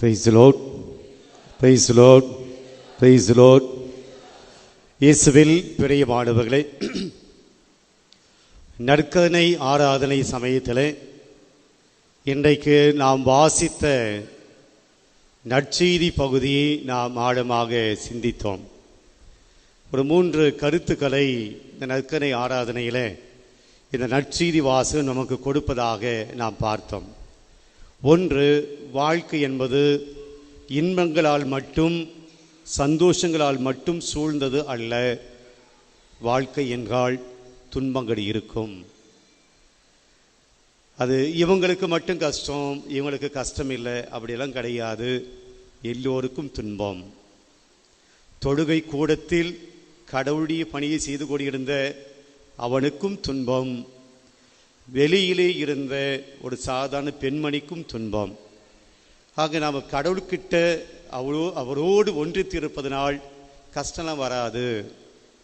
Praise Lord praise Lord praise Lord இயேசுவில் பெரிய Lord. நற்கதனை ஆராதனை சமயத்தில் இன்றைக்கு நாம் வாசித்த நற்செய்தி பகுதியை நாம் ஆழமாக சிந்தித்தோம். ஒரு மூன்று கருத்துக்களை இந்த நற்கனை ஆராதனையில் இந்த நற்செய்தி வாசகம் நமக்கு கொடுப்பதாக நாம் பார்த்தோம். ஒன்று வாழ்க்கை என்பது இன்பங்களால் மட்டும் சந்தோஷங்களால் மட்டும் சூழ்ந்தது அல்ல. வாழ்க்கை என்றால் துன்பங்கள் இருக்கும். அது இவங்களுக்கு மட்டும் கஷ்டம் இவங்களுக்கு கஷ்டம் இல்லை அப்படியெல்லாம் கிடையாது. எல்லோருக்கும் துன்பம். தொழுகை கூடத்தில் கடவுளுடைய பணியை செய்து கொண்டிருந்த அவனுக்கும் துன்பம். வெளியிலே இருந்த ஒரு சாதாரண பெண்மணிக்கும் துன்பம். ஆக நாம் கடவுள்கிட்ட அவ்வளோ அவரோடு ஒன்றித்திருப்பதனால் கஷ்டம்லாம் வராது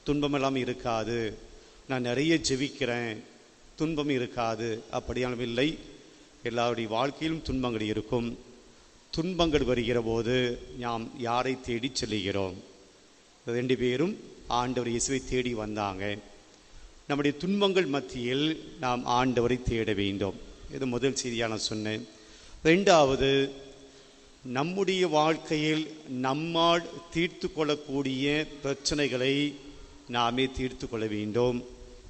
துன்பமெல்லாம் இருக்காது. நான் நிறைய ஜெபிக்கிறேன் துன்பம் இருக்காது அப்படியான இல்லை. எல்லாருடைய வாழ்க்கையிலும் துன்பங்கள் இருக்கும். துன்பங்கள் வருகிற போது நாம் யாரை தேடி செல்கிறோம் ரெண்டு பேரும் ஆண்டவர் இயேசுவை தேடி வந்தாங்க. நம்முடைய துன்பங்கள் மத்தியில் நாம் ஆண்டவரை தேட வேண்டும். இது முதல் செய்தியாக நான் சொன்னேன். ரெண்டாவது நம்முடைய வாழ்க்கையில் நம்மால் தீர்த்து கொள்ளக்கூடிய பிரச்சனைகளை நாமே தீர்த்து கொள்ள வேண்டும்.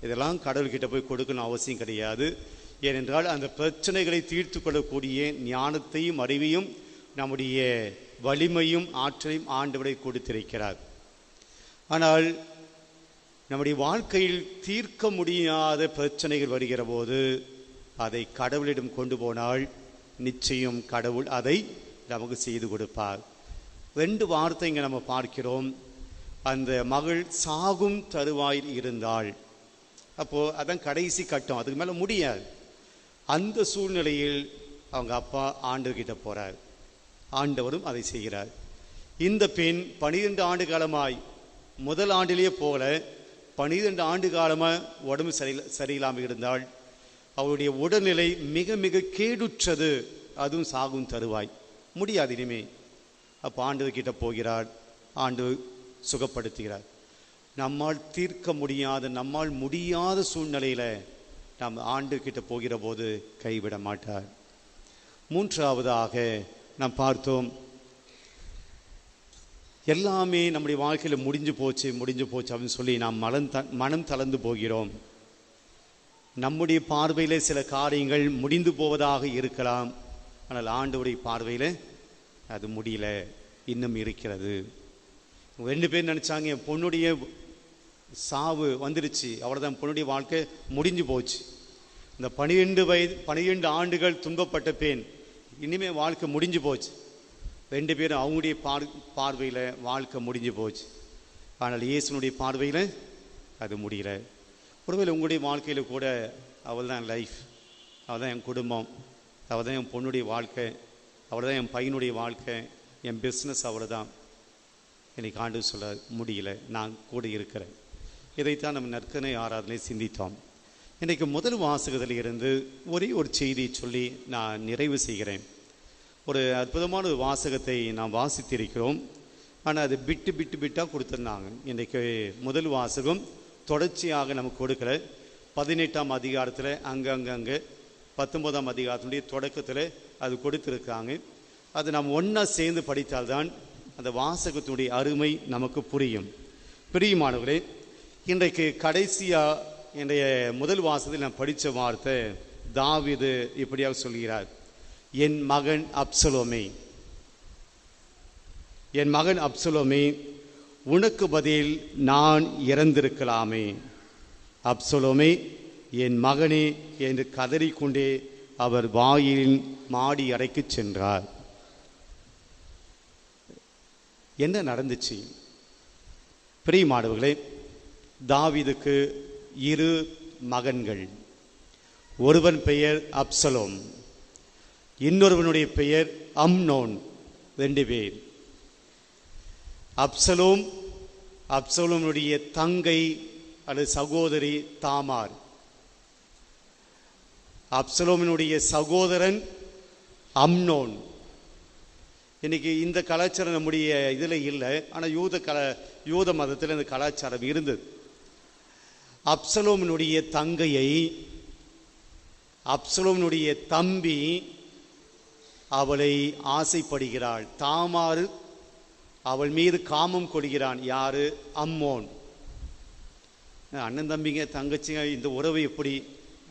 இதெல்லாம் கடவுள்கிட்ட போய் கொடுக்கணும் அவசியம் கிடையாது. ஏனென்றால் அந்த பிரச்சனைகளை தீர்த்து கொள்ளக்கூடிய ஞானத்தையும் அறிவையும் நம்முடைய வலிமையும் ஆற்றலையும் ஆண்டவரை கொடுத்திருக்கிறார். ஆனால் நம்முடைய வாழ்க்கையில் தீர்க்க முடியாத பிரச்சனைகள் வருகிற போது அதை கடவுளிடம் கொண்டு போனால் நிச்சயம் கடவுள் அதை நமக்கு செய்து கொடுப்பார். ரெண்டு வார்த்தை இங்கே நம்ம பார்க்கிறோம். அந்த மகள் சாகும் தருவாயில் இருந்தாள். அப்போது அதான் கடைசி கட்டம் அதுக்கு மேலே முடியாது. அந்த சூழ்நிலையில் அவங்க அப்பா ஆண்டுகிட்ட போகிறார் ஆண்டவரும் அதை செய்கிறார். இந்த பெண் பனிரெண்டு ஆண்டு காலமாய் முதல் ஆண்டிலேயே போல பனிரெண்டு ஆண்டு காலமாக உடம்பு சரி சரியில்லாமல் இருந்தால் அவருடைய உடல்நிலை மிக மிக கேடுற்றது. அதுவும் சாகும் தருவாய். முடியாது இனிமே. அப்போ ஆண்டவர்கிட்ட போகிறார். ஆண்டு சுகப்படுத்துகிறார். நம்மால் தீர்க்க முடியாத நம்மால் முடியாத சூழ்நிலையில் நாம் ஆண்டு கிட்ட போகிற போது கைவிட மாட்டார். மூன்றாவதாக நாம் பார்த்தோம் எல்லாமே நம்முடைய வாழ்க்கையில் முடிஞ்சு போச்சு முடிஞ்சு போச்சு அப்படின்னு சொல்லி நாம் மனம் த மனம் தளர்ந்து போகிறோம். நம்முடைய பார்வையில் சில காரியங்கள் முடிந்து போவதாக இருக்கலாம். ஆனால் ஆண்டவருடைய பார்வையில் அது முடியல. இன்னும் இருக்கிறது. ரெண்டு பேர் நினச்சாங்க என் பொண்ணுடைய சாவு வந்துருச்சு அவ்வளோதான் பொண்ணுடைய வாழ்க்கை முடிஞ்சு போச்சு. இந்த பனிரெண்டு வயது பனிரெண்டு ஆண்டுகள் துன்பப்பட்ட பெண் இனிமேல் வாழ்க்கை முடிஞ்சு போச்சு. ரெண்டு பேரும் அவங்களுடைய பார் பார்வையில் வாழ்க்கை முடிஞ்சு போச்சு. ஆனால் இயேசுனுடைய பார்வையில் அது முடியல. ஒருவேளை உங்களுடைய வாழ்க்கையில் கூட அவள் தான் லைஃப் அவள் தான் என் குடும்பம் அவள் தான் என் பொண்ணுடைய வாழ்க்கை அவள் தான் என் பையனுடைய வாழ்க்கை என் பிஸ்னஸ் அவள் தான் எனக்கு ஆண்டு சொல்ல முடியல. நான் கூட இருக்கிறேன். இதைத்தான் நம்ம நற்கனை ஆராதனை சிந்தித்தோம். இன்றைக்கு முதல் வாசகத்தில் இருந்து ஒரே ஒரு செய்தியை சொல்லி நான் நிறைவு செய்கிறேன். ஒரு அற்புதமான ஒரு வாசகத்தை நாம் வாசித்திருக்கிறோம். ஆனால் அது பிட்டு பிட்டு பிட்டாக கொடுத்துருந்தாங்க. இன்றைக்கு முதல் வாசகம் தொடர்ச்சியாக நமக்கு கொடுக்கல. பதினெட்டாம் அதிகாரத்தில் அங்கங்கங்கே பத்தொன்பதாம் அதிகாரத்தினுடைய தொடக்கத்தில் அது கொடுத்துருக்காங்க. அது நாம் ஒன்றா சேர்ந்து படித்தால்தான் அந்த வாசகத்தினுடைய அருமை நமக்கு புரியும். பிரியுமானவர்களே இன்றைக்கு கடைசியாக இன்றைய முதல் வாசகத்தில் நான் படித்த வார்த்தை தாவிது இப்படியாக சொல்கிறார். என் மகன் அப்சலோமே. என் மகன் அப்சலோமே உனக்கு பதில் நான் இறந்திருக்கலாமே. அப்சலோமே என் மகனே என்று கதறிக்கொண்டே அவர் வாயிலின் மாடி அறைக்கு சென்றார். என்ன நடந்துச்சு? பிரியமானவர்களே தாவிதுக்கு இரு மகன்கள். ஒருவன் பெயர் அப்சலோம் இன்னொருவனுடைய பெயர் அம்னோன் ரெண்டு பேர். அப்சலோம் அப்சலோனுடைய தங்கை அல்லது சகோதரி தாமார். அப்சலோமினுடைய சகோதரன் அம்னோன். இன்னைக்கு இந்த கலாச்சாரம் நம்முடைய இதில் இல்லை ஆனால் யூத கல யூத மதத்தில் இந்த கலாச்சாரம் இருந்தது. அப்சலோமினுடைய தங்கையை அப்சலோமினுடைய தம்பி அவளை ஆசைப்படுகிறாள். தாமாறு அவள் மீது காமம் கொள்கிறான். யாரு? அம்மோன். அண்ணன் தம்பிங்க தங்கச்சிங்க இந்த உறவு எப்படி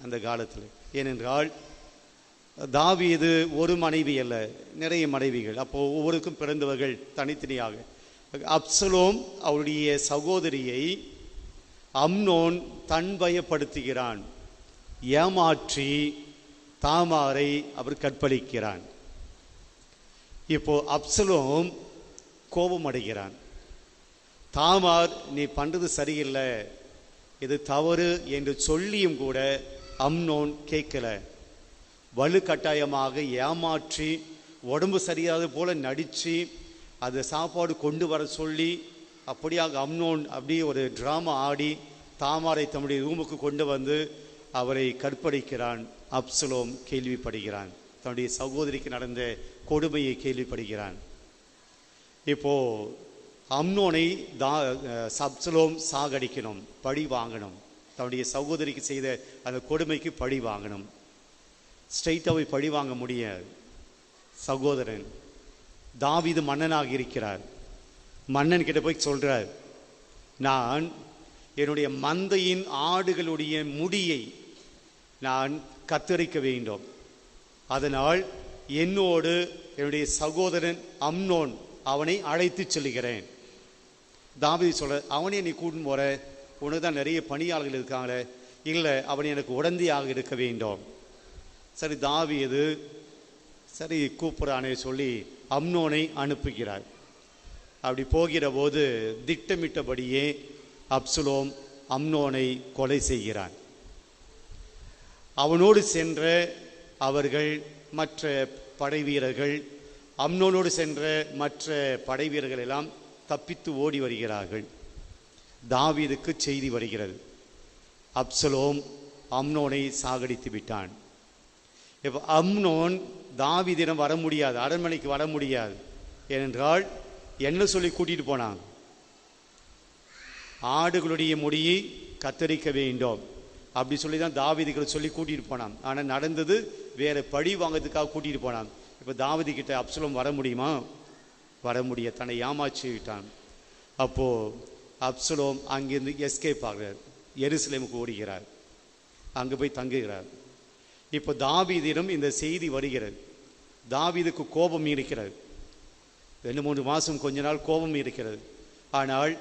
அந்த காலத்தில்? ஏனென்றால் தாவீது ஒரு மனைவி அல்ல நிறைய மனைவிகள். அப்போ ஒவ்வொருக்கும் பிறந்தவர்கள் தனித்தனியாக. அப்சலோம் அவருடைய சகோதரியை அம்னோன் தன்வயப்படுத்துகிறான் ஏமாற்றி தாமாரை அவர் கற்பழிக்கிறான். இப்போ அப்சலோம் கோபம் அடைகிறான் தாமார் நீ பண்ணுறது சரியில்லை. இது தவறு என்று சொல்லியும் கூட அம்னோன் கேட்கல. வலுக்கட்டாயமாக ஏமாற்றி உடம்பு சரியாத போல நடித்து அது சாப்பாடு கொண்டு வர சொல்லி அப்படியாக அம்னோன் அப்படியே ஒரு ட்ராமா ஆடி தாமாரை தம்முடைய ரூமுக்கு கொண்டு வந்து அவரை கற்பழிக்கிறான். அப்சலோம் கேள்விப்படுகிறான். தன்னுடைய சகோதரிக்கு நடந்த கொடுமையை கேள்விப்படுகிறான். இப்போ அம்னோனை தா சப்சலோம் சாகடிக்கணும் பழி வாங்கணும். தன்னுடைய சகோதரிக்கு செய்த அந்த கொடுமைக்கு பழி வாங்கணும். ஸ்ட்ரைட்டாக பழி வாங்க முடியாது சகோதரன் தாவிது மன்னனாக இருக்கிறார். மன்னன் கிட்ட போய் சொல்கிறார் நான் என்னுடைய மந்தையின் ஆடுகளுடைய முடியை நான் கத்தரிக்க வேண்டும். அதனால் என்னோடு என்னுடைய சகோதரன் அம்னோன் அவனை அழைத்து செல்கிறேன் தாமதி சொல்ல அவனே நீ கூட்டின்னு போற. உனக்கு தான் நிறைய பணியாளர்கள் இருக்காங்களே. இல்லை அவன் எனக்கு உடந்தையாக இருக்க வேண்டும். சரி தாவீது சரி கூப்பிட்றானே சொல்லி அம்னோனை அனுப்புகிறார். அப்படி போகிற போது திட்டமிட்டபடியே அப்சுலோம் அம்னோனை கொலை செய்கிறான். அவனோடு சென்ற அவர்கள் மற்ற படை வீரர்கள் அம்னோனோடு சென்ற மற்ற படை வீரர்கள் எல்லாம் தப்பித்து ஓடி வருகிறார்கள். தாவீதுக்கு செய்தி வருகிறது. அப்சலோம் அம்னோனை சாகடித்து விட்டான். இப்போ அம்னோன் தாவீதிடம் வர முடியாது அரண்மனைக்கு வர முடியாது ஏனென்றால் என்ன சொல்லி கூட்டிட்டு போனாங்க ஆடுகளுடைய முடியை கத்தரிக்க வேண்டும். அப்படி சொல்லி தான் தாவீதுகள் சொல்லி கூட்டிகிட்டு போனான். ஆனால் நடந்தது வேறு பழி வாங்கிறதுக்காக கூட்டிகிட்டு போனான். இப்போ தாவதி கிட்ட அப்சலோம் வர முடியுமா? வர முடிய தன்னை ஏமாற்றி விட்டான். அப்போது அப்சலோம் அங்கேருந்து எஸ்கேப் ஆகிறார். எருசலேமுக்கு ஓடுகிறார் அங்கே போய் தங்குகிறார். இப்போ தாவீதிடம் இந்த செய்தி வருகிறது. தாவீதுக்கு கோபம் இருக்கிறது. ரெண்டு மூன்று மாதம் கொஞ்ச நாள் கோபம் இருக்கிறது. ஆனால்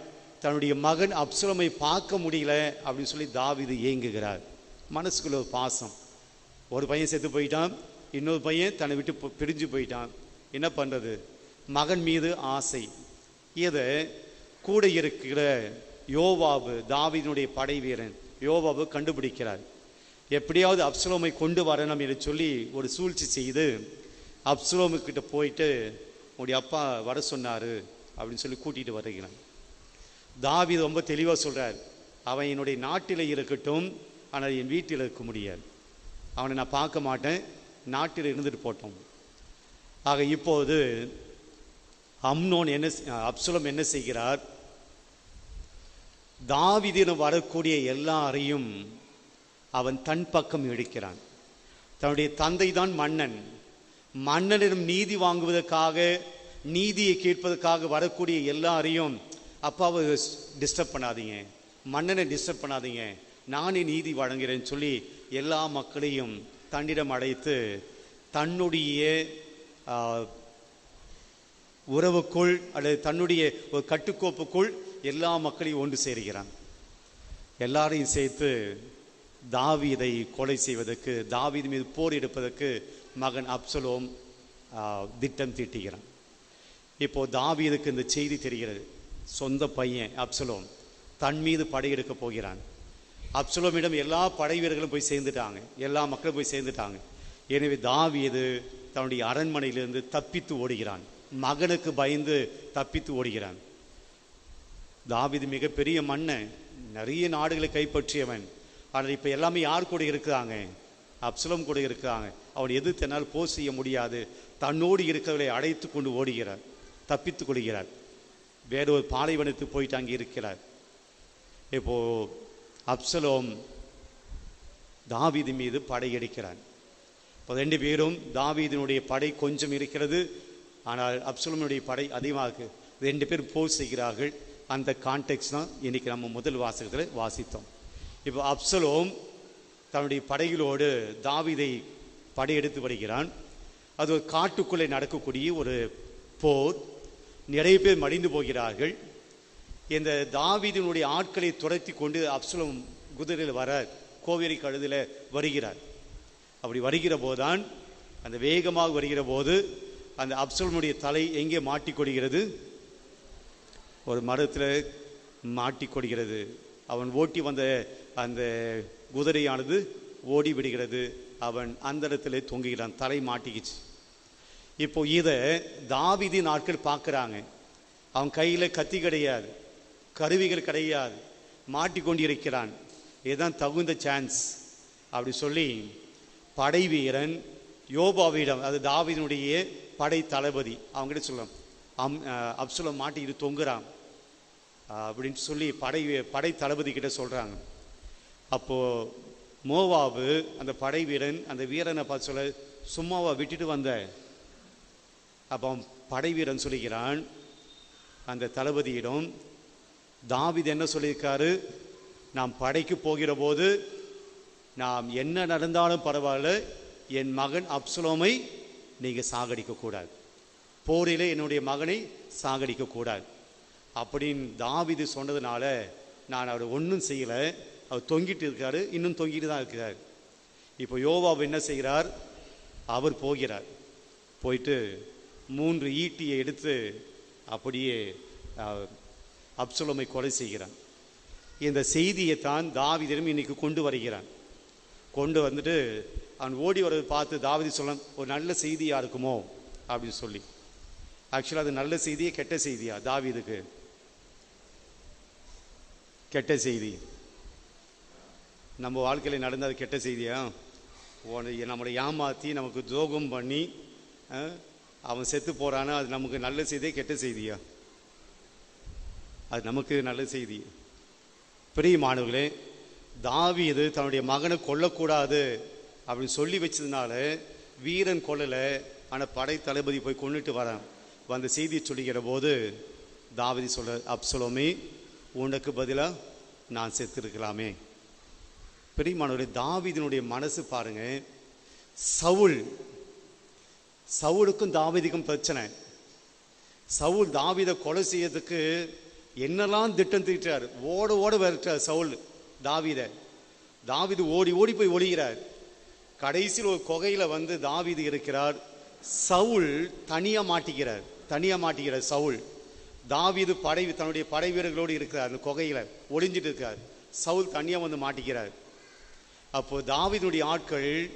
தன்னுடைய மகன் அப்சலமை பார்க்க முடியல அப்படின்னு சொல்லி தாவிது ஏங்குகிறார். மனசுக்குள்ள ஒரு பாசம். ஒரு பையன் செத்து போயிட்டான். இன்னொரு பையன் தன்னை விட்டு பிரிஞ்சு போயிட்டான். என்ன பண்ணுறது மகன் மீது ஆசை. இதை கூட இருக்கிற யோவாபு தாவிதனுடைய படை வீரன். யோவாபு கண்டுபிடிக்கிறார். எப்படியாவது அப்சலோமை கொண்டு வரணும் என்று சொல்லி ஒரு சூழ்ச்சி செய்து அப்சலோமு கிட்ட போயிட்டு உங்களுடைய அப்பா வர சொன்னார். அப்படின்னு சொல்லி கூட்டிகிட்டு வருகிறான். தாவீது ரொம்ப தெளிவாக சொல்கிறார் அவன் என்னுடைய நாட்டில் இருக்கட்டும் ஆனால் என் வீட்டில் இருக்க முடியாது. அவனை நான் பார்க்க மாட்டேன் நாட்டில் இருந்துட்டு போட்டோம். ஆக இப்போது அம்னோன் என்ன அப்சுலம் என்ன செய்கிறார்? தாவீதிடம் வரக்கூடிய எல்லாரையும் அவன் தன் பக்கம் இழுக்கிறான் தன்னுடைய தந்தை தான் மன்னன். மன்னனிடம் நீதி வாங்குவதற்காக நீதியை கேட்பதற்காக வரக்கூடிய எல்லாரையும் அப்பாவை டிஸ்டர்ப் பண்ணாதீங்க. மன்னனை டிஸ்டர்ப் பண்ணாதீங்க. நானே நீதி வழங்குகிறேன்னு சொல்லி எல்லா மக்களையும் தன்னிடம் அழைத்து தன்னுடைய உறவுக்குள் அல்லது தன்னுடைய ஒரு கட்டுக்கோப்புக்குள் எல்லா மக்களையும் ஒன்று சேர்கிறான். எல்லாரையும் சேர்த்து தாவீதை கொலை செய்வதற்கு தாவீது மீது போர் எடுப்பதற்கு மகன் அப்சலோம் திட்டம் தீட்டுகிறான். இப்போ தாவீதுக்கு இந்த செய்தி தெரிகிறது. சொந்த பையன் அப்சலோம் தன் மீது படையெடுக்க போகிறான். அப்சலோமிடம் எல்லா படை வீரர்களும் போய் சேர்ந்துட்டாங்க. எல்லா மக்களும் போய் சேர்ந்துட்டாங்க. எனவே தாவியது தன்னுடைய அரண்மனையிலிருந்து தப்பித்து ஓடுகிறான். மகனுக்கு பயந்து தப்பித்து ஓடுகிறான். தாவிது மிகப்பெரிய மன்னன். நிறைய நாடுகளை கைப்பற்றியவன். ஆனால் இப்போ எல்லாமே யார் கூட இருக்கிறாங்க? அப்சலம் கூட இருக்கிறாங்க. அவன் எதிர்த்து என்னால் போர் செய்ய முடியாது. தன்னோடு இருக்கிறவர்களை அடைத்து கொண்டு ஓடுகிறார். தப்பித்துக் கொள்கிறார். வேற ஒரு பாலைவனத்துக்கு போயிட்டு அங்கே இருக்கிறார். இப்போ அப்சலோம் தாவீது மீது படையெடுக்கிறான் இப்போ ரெண்டு பேரும் தாவீதினுடைய படை கொஞ்சம் இருக்கிறது ஆனால் அப்சலோமுடைய படை அதிகமாக ரெண்டு பேரும் போர் செய்கிறார்கள். அந்த கான்டெக்ட் தான் இன்னைக்கு நம்ம முதல் வாசகத்தில் வாசித்தோம். இப்போ அப்சலோம் தன்னுடைய படைகளோடு தாவிதை படையெடுத்து வருகிறான். அது ஒரு காட்டுக்குள்ளே நடக்கக்கூடிய ஒரு போர். நிறைய பேர் மடிந்து போகிறார்கள். இந்த தாவீதினுடைய ஆட்களை துரத்தி கொண்டு அப்சலம் குதிரையில் வர கோவேரி கழுதில் வருகிறார். அப்படி வருகிற போதுதான் அந்த வேகமாக வருகிற போது அந்த அப்சலமுடைய தலை எங்கே மாட்டிக்கொடுகிறது ஒரு மரத்தில் மாட்டிக்கொடுகிறது அவன் ஓட்டி வந்த அந்த குதிரையானது ஓடி விடுகிறது. அவன் அந்த இடத்துல தொங்குகிறான். தலை மாட்டிக்கிச்சு. இப்போ இதை தாவிதி நாட்கள் பார்க்குறாங்க. அவன் கையில் கத்தி கிடையாது கருவிகள் கிடையாது மாட்டிக்கொண்டிருக்கிறான். இதுதான் தகுந்த சான்ஸ் அப்படி சொல்லி படை வீரன் யோபாவிடம் அது தாவிதனுடைய படை தளபதி அவங்ககிட்ட சொல்லலாம் அம் அப்சுலம் மாட்டிக்கிட்டு தொங்குறான். அப்படின்னு சொல்லி படை படை தளபதி கிட்ட சொல்கிறாங்க அப்போது மோவாவு அந்த படை வீரன் அந்த வீரனை பார்த்து சொல்ல சும்மாவா விட்டுட்டு வந்த? அப்போ படைவீரன் படை வீரன் சொல்லுகிறான் அந்த தளபதியிடம் தாவித் என்ன சொல்லியிருக்காரு? நாம் படைக்கு போகிற போது நாம் என்ன நடந்தாலும் பரவாயில்ல என் மகன் அப்சுலோமை நீங்கள் சாகடிக்கக்கூடாது போரிலே என்னுடைய மகனை சாகடிக்கக்கூடாது அப்படின்னு தாவிது சொன்னதுனால நான் அவர் ஒன்றும் செய்யலை. அவர் தொங்கிட்டு இருக்காரு இன்னும் தொங்கிட்டு தான் இருக்கிறார் இப்போ யோவாப் என்ன செய்கிறார்? அவர் போகிறார். போயிட்டு மூன்று ஈட்டியை எடுத்து அப்படியே அப்சுலமை கொலை செய்கிறான். இந்த செய்தியை தான் தாவீதிடம் இன்னைக்கு கொண்டு வருகிறான். கொண்டு வந்துட்டு அவன் ஓடி வரதை பார்த்து தாவதி சொல்ல ஒரு நல்ல செய்தியாக இருக்குமோ? அப்படின்னு சொல்லி. ஆக்சுவலாக அது நல்ல செய்தியே கெட்ட செய்தியா? தாவிதுக்கு. கெட்ட செய்தி. நம்ம வாழ்க்கையில் நடந்தது கெட்ட செய்தியா? உன்னை நம்மளை ஏமாற்றி நமக்கு துரோகம் பண்ணி அவன் செத்து போறானா? அது நமக்கு நல்ல செய்தியே கெட்ட செய்தியா? அது நமக்கு நல்ல செய்தி. பிரியமானவர்களே இது தன்னுடைய மகனை கொல்லக்கூடாது அப்படின்னு சொல்லி வச்சதுனால வீரன் கொல்லலை. ஆனால் படை தளபதி போய் கொண்டுட்டு வரான். வந்த செய்தியை சொல்லிக்கிற போது தாவதி சொல்ல அப்சலோமே உனக்கு பதிலாக நான் செத்துருக்கலாமே. பெரியமானவருடைய தாவிதனுடைய மனசு பாருங்கள் சவுல் சவுலுக்கும் தாவீதுக்கும் பிரச்சனை. சவுல் தாவிதை கொலை செய்யறதுக்கு என்னெல்லாம் திட்டம் தீட்டார் ஓட ஓட வரட்டார் சவுல் தாவித. தாவிது ஓடி ஓடி போய் ஒழிகிறார் கடைசியில் ஒரு கொகையில் வந்து தாவீது இருக்கிறார். சவுல் தனியாக மாட்டிக்கிறார். தனியாக மாட்டிக்கிறார் சவுல். தாவீது படை தன்னுடைய படை வீரர்களோடு இருக்கிறார். அந்த கொகையில் ஒளிஞ்சிட்டு இருக்கார். சவுல் தனியாக வந்து மாட்டிக்கிறார். அப்போது தாவிதனுடைய ஆட்கள்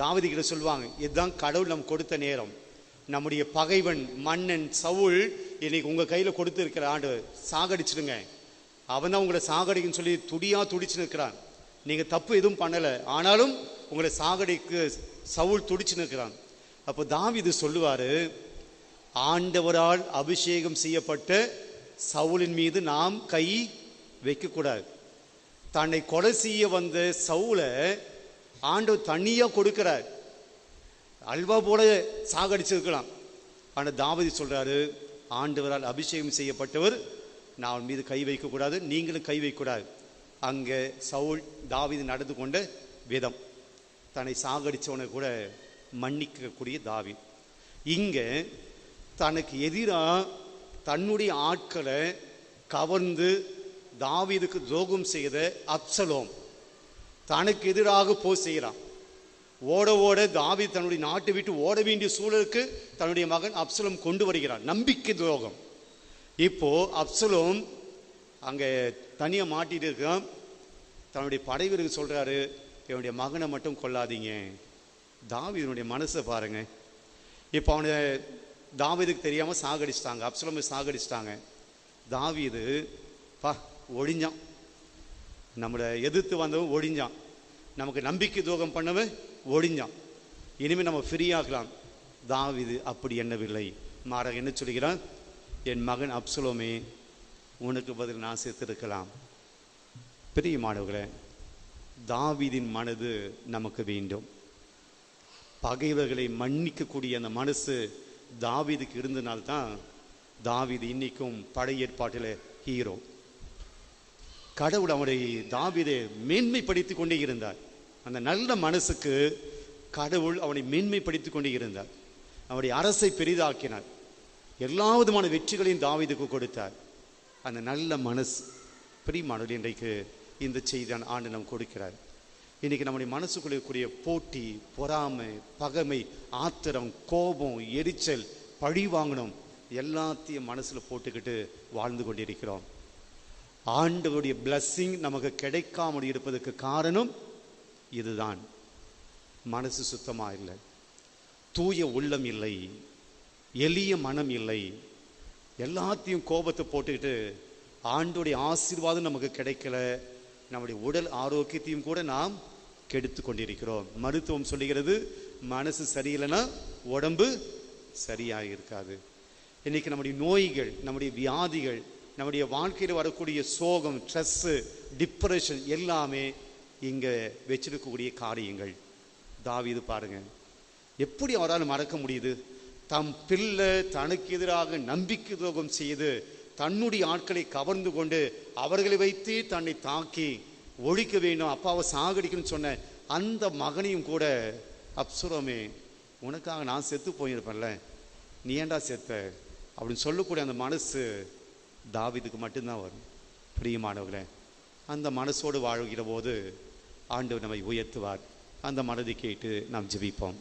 தாவதிகளை சொல்லுவாங்க இதுதான் கடவுள் நம் கொடுத்த நேரம். நம்முடைய பகைவன் மன்னன் சவுள் இன்னைக்கு உங்கள் கையில் கொடுத்துருக்கிற ஆண்டு சாகடிச்சிடுங்க. அவன் தான் உங்களை சாகடிக்குன்னு சொல்லி துடியாக துடிச்சு நிற்கிறான் நீங்கள் தப்பு எதுவும் பண்ணலை. ஆனாலும் உங்களை சாகடிக்கு சவுள் துடிச்சு நிற்கிறான் அப்போ தாவீது சொல்லுவார் ஆண்டவரால் அபிஷேகம் செய்யப்பட்ட சவுலின் மீது நாம் கை வைக்கக்கூடாது. தன்னை கொலை செய்ய வந்த சவுளை ஆண்டவர் தனியாக கொடுக்கிறார். அல்வா போல சாகடிச்சிருக்கலாம். ஆனால் தாவதி சொல்கிறாரு ஆண்டவரால் அபிஷேகம் செய்யப்பட்டவர் நான் மீது கை வைக்கக்கூடாது நீங்களும் கை வைக்கக்கூடாது அங்கே சவுல் தாவீது நடந்து கொண்ட விதம். தன்னை சாகடித்தவனை கூட மன்னிக்கக்கூடிய தாவி இங்கே தனக்கு எதிராக தன்னுடைய ஆட்களை கவர்ந்து தாவீதுக்கு துரோகம் செய்த அப்சலோம். தனக்கு எதிராக போ செய்கிறான். ஓட ஓட தாவி தன்னுடைய நாட்டை விட்டு ஓட வேண்டிய சூழலுக்கு தன்னுடைய மகன் அப்சலம் கொண்டு வருகிறான். நம்பிக்கை துரோகம். இப்போ அப்சலம் அங்கே தனியாக மாட்டிட்டு இருக்கான். தன்னுடைய படைவீரருக்கு சொல்கிறாரு என்னுடைய மகனை மட்டும் கொல்லாதீங்க. தாவிதனுடைய மனசை பாருங்க. இப்போ அவனை தாவிதுக்கு தெரியாமல் சாகடிச்சிட்டாங்க. அப்சலமை சாகடிச்சிட்டாங்க. தாவிது பா ஒழிஞ்சான் நம்மளை எதிர்த்து வந்தவன் ஒழிஞ்சான் நமக்கு நம்பிக்கை துரோகம் பண்ணவன் ஒழிஞ்சான் இனிமேல் நம்ம ஃப்ரீயாகலாம் தாவிது அப்படி என்னவில்லை மாறாக என்ன சொல்கிறான் என் மகன் அப்சலோமே உனக்கு பதில் நான் சேர்த்திருக்கலாம் பிரியமானவர்களே தாவீதின் மனது நமக்கு வேண்டும். பகைவர்களை மன்னிக்கக்கூடிய அந்த மனசு தாவிதுக்கு இருந்தனால்தான் தாவிது இன்னைக்கும் பழைய ஏற்பாட்டில் ஹீரோ கடவுள் அவருடைய தாவிதை மேன்மைப்படுத்திக் கொண்டே இருந்தார். அந்த நல்ல மனசுக்கு கடவுள் அவனை மேன்மைப்படுத்திக் கொண்டே இருந்தார். அவனுடைய அரசை பெரிதாக்கினார். எல்லா விதமான வெற்றிகளையும் தாவிதுக்கு கொடுத்தார். அந்த நல்ல மனசு பிரிமானவர் இன்றைக்கு இந்த செய்தியான ஆண்டு நாம் கொடுக்கிறார். இன்றைக்கி நம்முடைய மனசுக்குள்ளே இருக்கக்கூடிய போட்டி பொறாமை பகைமை ஆத்திரம் கோபம் எரிச்சல் பழி வாங்கணும் எல்லாத்தையும் மனசில் போட்டுக்கிட்டு வாழ்ந்து கொண்டிருக்கிறோம். ஆண்டவருடைய பிளஸ்ஸிங் நமக்கு கிடைக்காமல் இருப்பதற்கு காரணம் இதுதான். மனசு சுத்தமாக இல்லை. தூய உள்ளம் இல்லை. எளிய மனம் இல்லை. எல்லாத்தையும் கோபத்தை போட்டுக்கிட்டு ஆண்டுடைய ஆசீர்வாதம் நமக்கு கிடைக்கல. நம்முடைய உடல் ஆரோக்கியத்தையும் கூட நாம் கெடுத்து கொண்டிருக்கிறோம். மருத்துவம் சொல்லுகிறது மனசு சரியில்லைன்னா உடம்பு சரியாக இருக்காது இன்னைக்கு நம்முடைய நோய்கள் நம்முடைய வியாதிகள் நம்முடைய வாழ்க்கையில் வரக்கூடிய சோகம் ஸ்ட்ரெஸ்ஸு டிப்ரெஷன் எல்லாமே இங்கே வச்சிருக்கக்கூடிய காரியங்கள். தாவீது பாருங்க. எப்படி அவரால் மறக்க முடியுது? தம் பிள்ளை தனக்கு எதிராக நம்பிக்கை துரோகம் செய்து தன்னுடைய ஆட்களை கவர்ந்து கொண்டு அவர்களை வைத்து தன்னை தாக்கி ஒழிக்க வேண்டும் அப்பாவை சாகடிக்கணும்னு சொன்ன அந்த மகனையும் கூட அப்சுரமே உனக்காக நான் செத்து போயிருப்பேன்ல. நீ ஏன்டா செத்த? அப்படின்னு சொல்லக்கூடிய அந்த மனசு தாவிதுக்கு மட்டும்தான் வரும். பிரியமானவர்களே அந்த மனசோடு வாழ்கிற போது ஆண்டு நம்மை உயர்த்துவார். அந்த மனதை கேட்டு நாம் ஜெபிப்போம்.